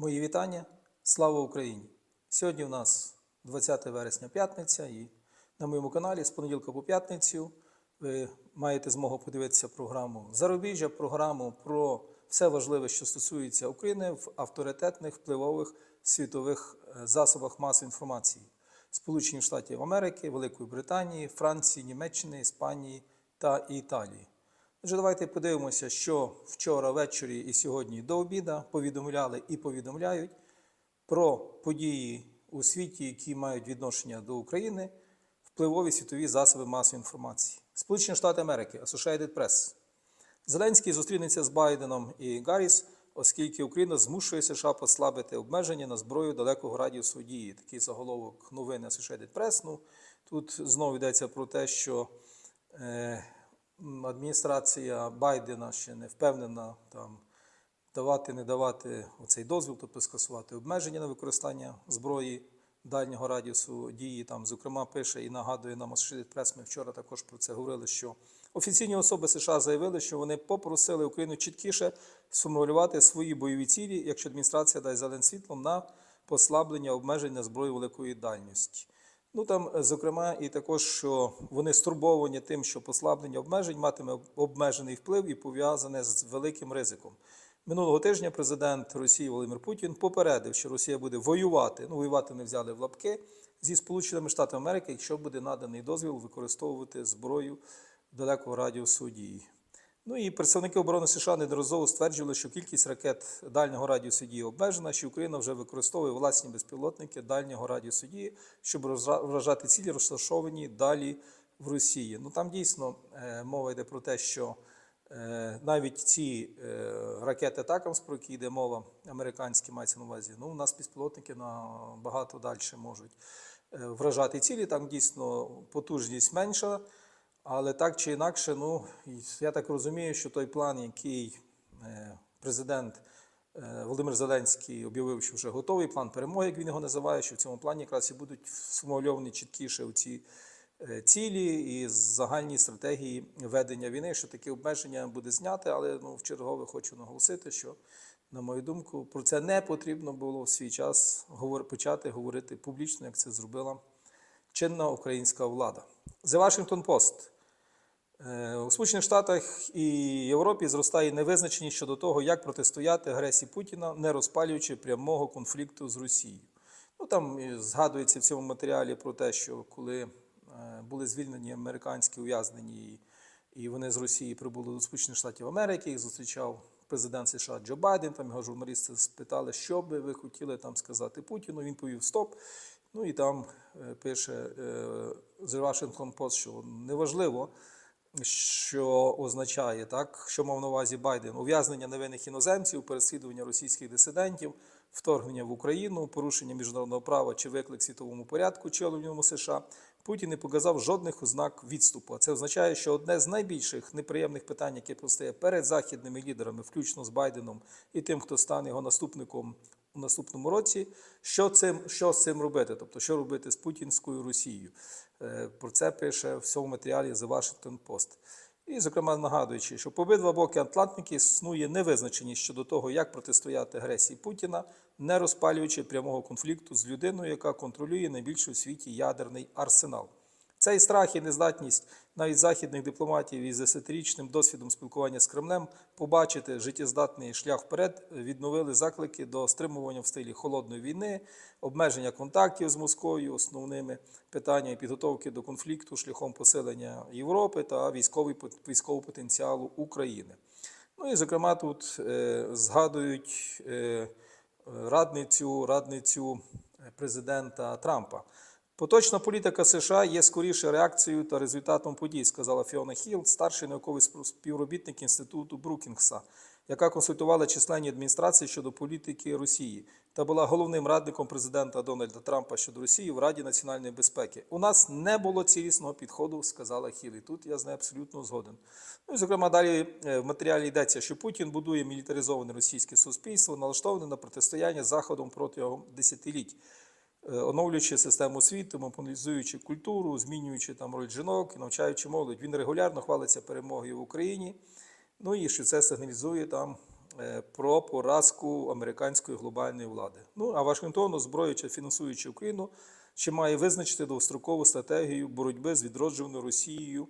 Мої вітання. Слава Україні! Сьогодні у нас 20 вересня п'ятниця, і на моєму каналі з понеділка по п'ятницю ви маєте змогу подивитися програму Зарубіжжя, програму про все важливе, що стосується України в авторитетних впливових світових е, засобах масової інформації Сполучених Штатів Америки, Великої Британії, Франції, Німеччини, Іспанії та Італії. Отже, давайте подивимося, що вчора ввечері і сьогодні до обіда повідомляли і повідомляють про події у світі, які мають відношення до України, впливові світові засоби масової інформації. Сполучені Штати Америки, Associated Press. Зеленський зустрінеться з Байденом і Гарріс, оскільки Україна змушує США послабити обмеження на зброю далекого радіусу дії. Такий заголовок новини Associated Press. Ну, тут знову йдеться про те, що е, адміністрація Байдена ще не впевнена там давати, не давати оцей дозвіл, тобто скасувати обмеження на використання зброї дальнього радіусу дії. Там, зокрема, пише і нагадує нам Associated Press, Ми вчора також про це говорили. Що офіційні особи США заявили, що вони попросили Україну чіткіше сформулювати свої бойові цілі, якщо адміністрація дасть зелене світло на послаблення обмежень на зброю великої дальності. Ну там, е, зокрема, і також, що вони стурбовані тим, що послаблення обмежень матиме обмежений вплив і пов'язане з великим ризиком. Минулого тижня президент Росії Володимир Путін попередив, що Росія буде воювати. Ну, воювати не взяли в лапки зі Сполученими Штатами Америки, якщо буде наданий дозвіл використовувати зброю далекого радіусу дії. Ну і представники оборони США неодноразово стверджували, що кількість ракет дальнього радіусу дії обмежена, що Україна вже використовує власні безпілотники дальнього радіусу дії, щоб вражати цілі, розташовані далі в Росії. Ну там дійсно е, мова йде про те, що е, навіть ці е, ракети Такамс, про які йде мова, американські мається на увазі, ну у нас безпілотники набагато далі можуть вражати цілі. Там дійсно потужність менша. Але так чи інакше, ну я так розумію, що той план, який е, президент е, Володимир Зеленський об'явив, що вже готовий план перемоги, як він його називає, що в цьому плані якраз і будуть сформульовані чіткіше ці цілі і загальні стратегії ведення війни, що таке обмеження буде зняте, але ну, в чергове хочу наголосити, що, на мою думку, про це не потрібно було в свій час почати говорити публічно, як це зробила чинна українська влада. The Washington Post. Е, У Сполучених Штатах і Європі зростає невизначеність щодо того, як протистояти агресії Путіна, не розпалюючи прямого конфлікту з Росією. Ну там згадується в цьому матеріалі про те, що коли е, були звільнені американські ув'язнені, і- вони з Росії прибули до Сполучених Штатів Америки, їх зустрічав президент США Джо Байден. Там його журналісти спитали, що би ви хотіли там сказати Путіну. Він повів стоп. Ну і там е, пише The Washington Post, що неважливо, що означає так, що мав на увазі Байден: ув'язнення невинних іноземців, переслідування російських дисидентів, вторгнення в Україну, порушення міжнародного права чи виклик світовому порядку, чи США. Путін не показав жодних ознак відступу. Це означає, що одне з найбільших неприємних питань, яке постає перед західними лідерами, включно з Байденом і тим, хто стане його наступником у наступному році, що цим що з цим робити, тобто що робити з путінською Росією. Е, Про це пише в цьому матеріалі The Washington Post. І, зокрема, нагадуючи, що по обидва боки Атлантики існує невизначеність щодо того, як протистояти агресії Путіна, не розпалюючи прямого конфлікту з людиною, яка контролює найбільший у світі ядерний арсенал. Цей страх і нездатність навіть західних дипломатів із десятирічним досвідом спілкування з Кремлем побачити життєздатний шлях вперед відновили заклики до стримування в стилі холодної війни, обмеження контактів з Москвою, основними питаннями підготовки до конфлікту шляхом посилення Європи та військового потенціалу України. Ну і зокрема тут е, згадують е, радницю, радницю президента Трампа. Поточна політика США є скоріше реакцією та результатом подій, сказала Фіона Хілл, старший науковий спів- співробітник інституту Брукінгса, яка консультувала численні адміністрації щодо політики Росії та була головним радником президента Дональда Трампа щодо Росії в Раді національної безпеки. У нас не було цілісного підходу, сказала Хілл. І тут я з нею абсолютно згоден. Ну і зокрема, далі е, в матеріалі йдеться, що Путін будує мілітаризоване російське суспільство, налаштоване на протистояння Заходом протягом десятиліть. Е, оновлюючи систему освіти, мобілізуючи культуру, змінюючи там роль жінок, навчаючи молодь. Він регулярно хвалиться перемогою в Україні. Ну і що це сигналізує там е, про поразку американської глобальної влади. Ну а Вашингтон, озброюючи, фінансуючи Україну, ще має визначити довгострокову стратегію боротьби з відроджуваною Росією,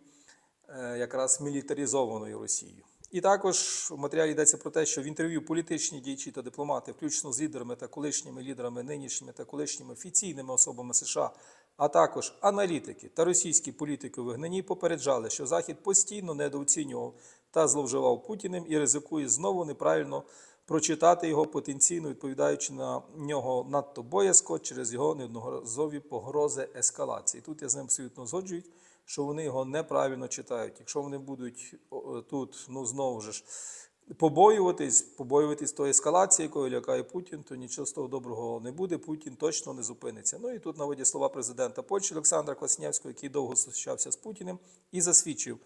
е, якраз мілітаризованою Росією. І також в матеріалі йдеться про те, що в інтерв'ю політичні діячі та дипломати, включно з лідерами та колишніми лідерами, нинішніми та колишніми офіційними особами США, а також аналітики та російські політики у вигнанні попереджали, що Захід постійно недооцінював та зловживав Путіним і ризикує знову неправильно прочитати його потенційно відповідаючи на нього надто боязко через його неодноразові погрози ескалації. Тут я з ним абсолютно згоджуюсь, що вони його неправильно читають. Якщо вони будуть тут, ну знову ж побоюватись, побоюватись тої ескалації, якою лякає Путін, то нічого з того доброго не буде. Путін точно не зупиниться. Ну і тут наводять слова президента Польщі Олександра Класнявського, який довго зустрічався з Путіним і засвідчив.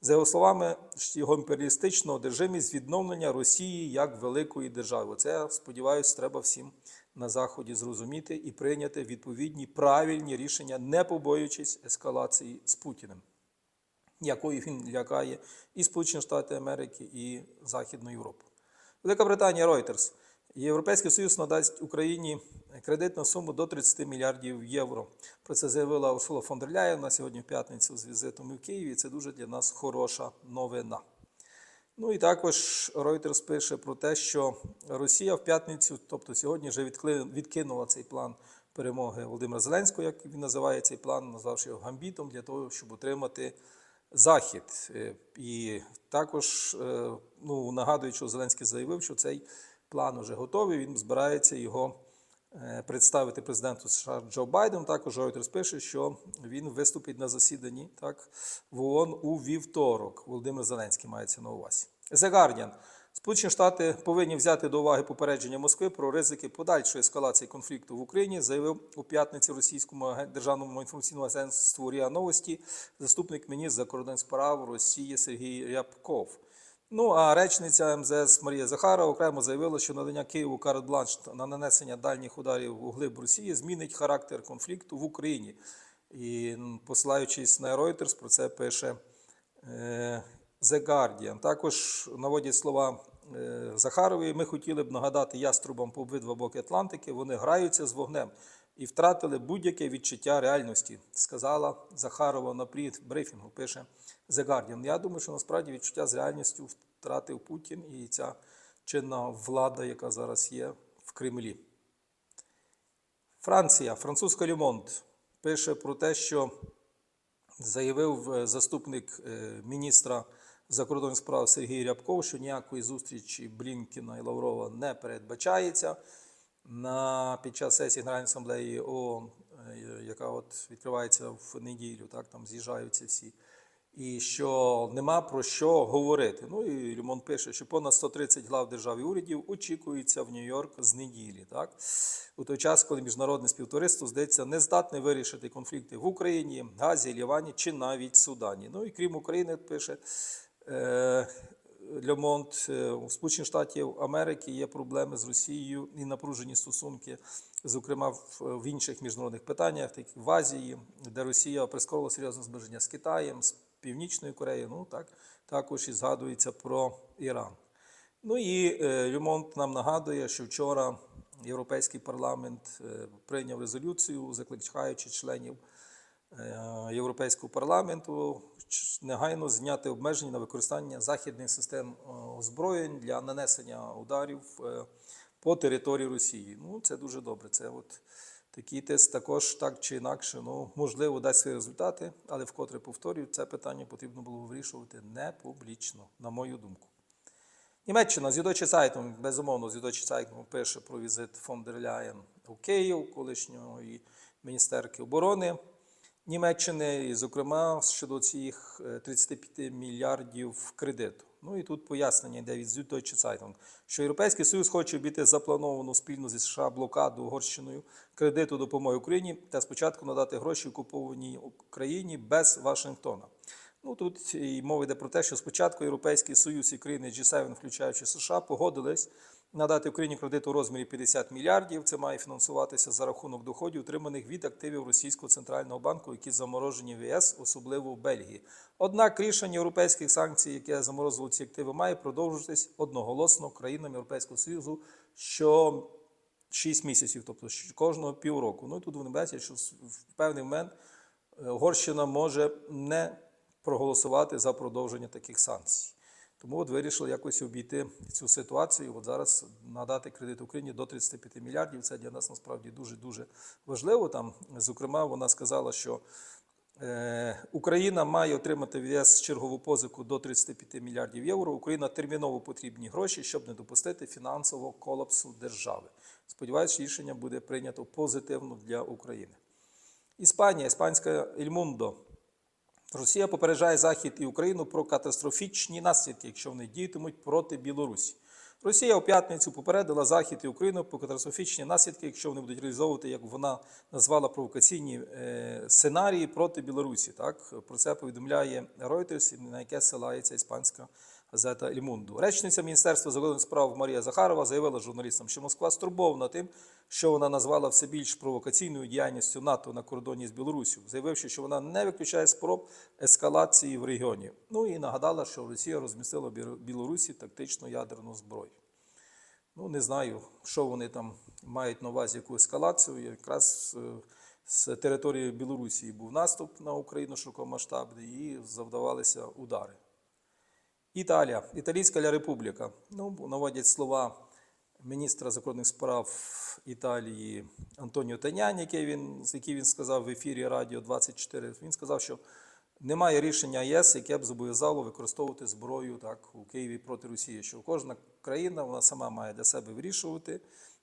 За його словами, його імперіалістична одержимість відновлення Росії як великої держави. Це, сподіваюся, треба всім на Заході зрозуміти і прийняти відповідні правильні рішення, не побоюючись ескалації з Путіним, якою він лякає і Сполучені Штати Америки, і Західну Європу. Велика Британія Reuters. Європейський Союз надасть Україні кредит на суму до 30 мільярдів євро. Про це заявила Урсула фон дер Ляєн на сьогодні в п'ятницю з візитом в Києві. Це дуже для нас хороша новина. Ну і також Reuters пише про те, що Росія в п'ятницю, тобто сьогодні, вже відкинула цей план перемоги Володимира Зеленського, як він називає цей план, назвавши його гамбітом, для того, щоб отримати захід. Е, І також е, ну, нагадую, що Зеленський заявив, що цей план вже готовий. Він збирається його представити президенту США Джо Байден. Також Reuters пише, що він виступить на засіданні так, в ООН у вівторок. Володимир Зеленський мається на увазі. The Guardian. Сполучені Штати повинні взяти до уваги попередження Москви про ризики подальшої ескалації конфлікту в Україні, заявив у п'ятниці російському державному інформаційному агентству РІА Новості заступник міністра закордонних справ Росії Сергій Рябков. Ну а речниця МЗС Марія Захарова окремо заявила, що надання Києву карт-бланш на нанесення дальніх ударів у глиб Росії змінить характер конфлікту в Україні. І посилаючись на Reuters, про це пише е, The Guardian. Також наводять слова е, Захарової. Ми хотіли б нагадати яструбам по обидва боки Атлантики. Вони граються з вогнем і втратили будь-яке відчуття реальності, сказала Захарова на бриф- брифінгу. Пише The Guardian. Я думаю, що насправді відчуття з реальністю втратив Путін і ця чинна влада, яка зараз є в Кремлі. Франція, французька Люмонт пише про те, що заявив е, заступник е, міністра закордонних справ Сергій Рябков, що ніякої зустрічі Блінкіна і Лаврова не передбачається на під час сесії Генеральної асамблеї ООН, е, яка от відкривається в неділю, так там з'їжджаються всі. І що нема про що говорити. Ну і Люмон пише, що понад 130 глав держав і урядів очікуються в Нью-Йорк з неділі. Так? У той час, коли міжнародне співтовариство, здається, не здатне вирішити конфлікти в Україні, Газі, Лівані чи навіть Судані. Ну і крім України, пише е, Льомонт, е, у Сполучених Штатів Америки є проблеми з Росією і напружені стосунки, зокрема в, в інших міжнародних питаннях, так в Азії, де Росія прискорила серйозне зближення з Китаєм, з Північною Кореєю. Ну так також і згадується про Іран. Ну і е, Люмонт нам нагадує, що вчора Європейський парламент е, прийняв резолюцію, закликаючи членів е, Європейського парламенту негайно зняти обмеження на використання західних систем е, озброєнь для нанесення ударів е, по території Росії. Ну, це дуже добре. Це от такий тест також так чи інакше, ну, можливо, дасть свої результати, але вкотре повторюю, це питання потрібно було вирішувати не публічно, на мою думку. Німеччина з Сайтом, безумовно, з Сайтом пише про візит фон дер Ляєн у Київ, колишньої міністерки оборони Німеччини, і, зокрема, щодо цих е, 35 мільярдів кредиту. Ну і тут пояснення йде від Süddeutsche Zeitung, що Європейський Союз хоче обійти заплановану спільно зі США блокаду Угорщиною кредиту допомоги Україні та спочатку надати гроші окупованій Україні без Вашингтона. Ну тут і мова йде про те, що спочатку Європейський Союз і країни G7, включаючи США, погодились надати Україні кредит у розмірі 50 мільярдів. Це має фінансуватися за рахунок доходів, отриманих від активів Російського центрального банку, які заморожені в ЄС, особливо в Бельгії. Однак рішення європейських санкцій, яке заморозило ці активи, має продовжитись одноголосно країнами Європейського Союзу, що 6 місяців, тобто кожного півроку. Ну і тут вони бачать, що в певний момент е, Угорщина може не проголосувати за продовження таких санкцій. Тому от вирішили якось обійти цю ситуацію. От зараз надати кредит Україні до 35 мільярдів. Це для нас насправді дуже дуже важливо. Там, зокрема, вона сказала, що е, Україна має отримати в ЄС чергову позику до 35 мільярдів євро. Україна терміново потрібні гроші, щоб не допустити фінансового колапсу держави. Сподіваюсь, рішення буде прийнято позитивно для України. Іспанія, іспанська Ельмундо. Росія попереджає Захід і Україну про катастрофічні наслідки, якщо вони діятимуть проти Білорусі. Росія у п'ятницю попередила Захід і Україну про катастрофічні наслідки, якщо вони будуть реалізовувати, як вона назвала провокаційні е, сценарії проти Білорусі. Так про це повідомляє Reuters, на яке силається іспанська газета «Ель Мунду». Речниця Міністерства закордонних справ Марія Захарова заявила журналістам, що Москва стурбована тим, що вона назвала все більш провокаційною діяльністю НАТО на кордоні з Білорусю, заявивши, що вона не виключає спроб ескалації в регіоні. Ну і нагадала, що Росія розмістила в Білорусі тактичну ядерну зброю. Ну, не знаю, що вони там мають на увазі, яку ескалацію. Якраз е, з території Білорусі був наступ на Україну широкомасштабний і завдавалися удари. Італія, Італійська Ля Републіка. Ну, наводять слова міністра закордонних справ Італії Антоніо Таняні, який він, який він сказав в ефірі Радіо 24. Він сказав, що немає рішення ЄС, яке б зобов'язало використовувати зброю так, у Києві проти Росії. Що кожна країна вона сама має для себе вирішувати,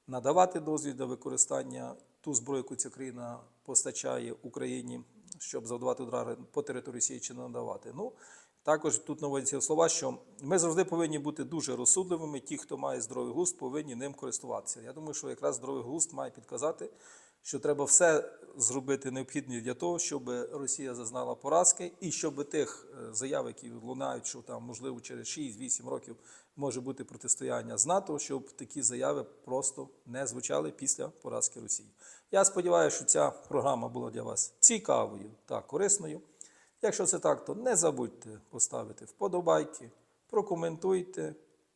надавати дозвіл для використання ту зброю, яку ця країна постачає Україні, щоб завдавати удари по території Росії чи не надавати. Ну, також тут наводяться слова, що ми завжди повинні бути дуже розсудливими. Ті, хто має здоровий глузд, повинні ним користуватися. Я думаю, що якраз здоровий глузд має підказати, що треба все зробити необхідне для того, щоб Росія зазнала поразки, і щоб тих е, заяв, які лунають, що там можливо через 6-8 років може бути протистояння з НАТО, щоб такі заяви просто не звучали після поразки Росії. Я сподіваюся, що ця програма була для вас цікавою та корисною. Якщо це так, то не забудьте поставити вподобайки, прокоментуйте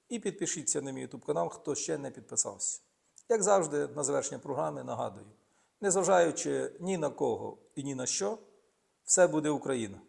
і підпишіться на мій YouTube канал, хто ще не підписався. Як завжди, на завершення програми нагадую: незважаючи ні на кого і ні на що, все буде Україна.